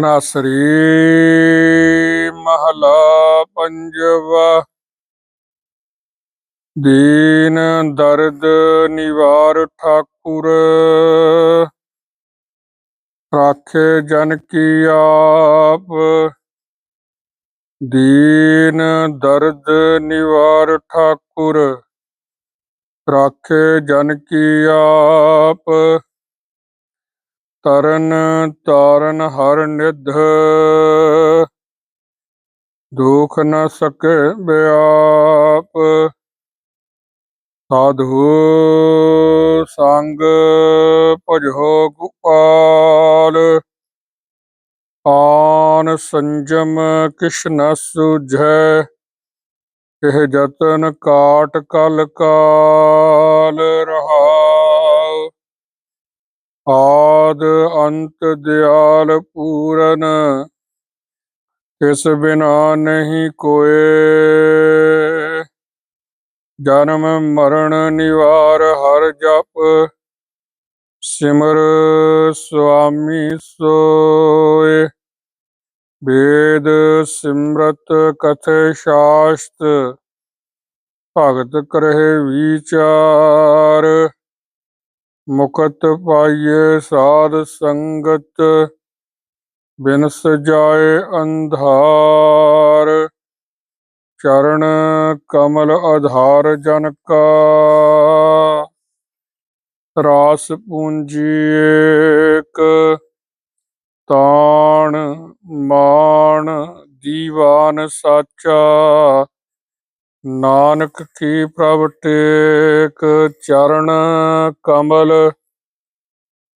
ਤਨਾਸਰੀ ਮਹਲਾ ਪੰਜਵਾ। ਦੀਨ ਦਰਦ ਨਿਵਾਰ ਠਾਕੁਰ। ਰਾਖੇ ਜਨ ਕੀ ਆਪ। ਦੀਨ ਦਰਦ ਨਿਵਾਰ ਠਾਕੁਰ। ਰਾਖੇ ਜਨ ਕੀ ਆਪ। ਤਰਨ ਤਾਰਨ ਹਰ ਨਿਧ। ਦੁਖ ਨ ਸਕੇ ਬਿਆਪ। ਸਾਧੂ ਸੰਗ ਭਜੋ ਗੋਪਾਲ। ਆਨ ਸੰਜਮ ਕਿਛ ਨ ਇਹ ਜਤਨ ਕਾਟ ਕਲ ਕਾਲ ਰਹਾਉ। ਆਦ ਅੰਤ ਦਿਆਲ ਪੂਰਨ ਇਸ ਬਿਨਾ ਨਹੀਂ ਕੋਏ। ਜਨਮ ਮਰਨ ਨਿਵਾਰ ਹਰ ਜਪ, ਸਿਮਰ ਸੁਆਮੀ ਸੋਏ। ਵੇਦ ਸਿਮਰਤ ਕਥੇ ਸ਼ਾਸਤ, ਭਗਤ ਕਰਹਿ ਵਿਚਾਰ। ਮੁਕਤ ਪਾਈਏ ਸਾਧ ਸੰਗਤ, ਬਿਨਸ ਜਾਏ ਅੰਧਾਰ। ਚਰਨ ਕਮਲ ਆਧਾਰ ਜਨ ਕਾ। ਰਾਸ ਪੂੰਜੀ ਏਕ, ਤਾਣ ਮਾਣ ਦੀਵਾਨ ਸਾਚਾ। ਨਾਨਕ ਕੀ ਪ੍ਰਭ ਟੇਕ ਚਰਨ ਕਮਲ,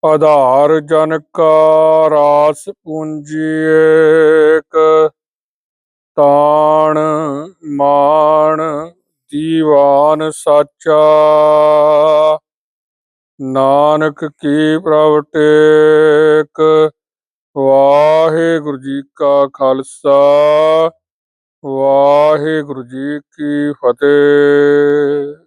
ਆਧਾਰ ਜਨ ਕਾ ਰਾਸ ਪੂੰਜੀ ਏਕ, ਤਾਣ ਮਾਣ ਦੀਵਾਨ ਸਾਚਾ। ਨਾਨਕ ਕੀ ਪ੍ਰਭ ਟੇਕ, ਵਾਹਿਗੁਰੂ ਜੀ ਕਾ ਖਾਲਸਾ। ਵਾਹਿਗੁਰੂ ਜੀ ਕੀ ਫਤਿਹ।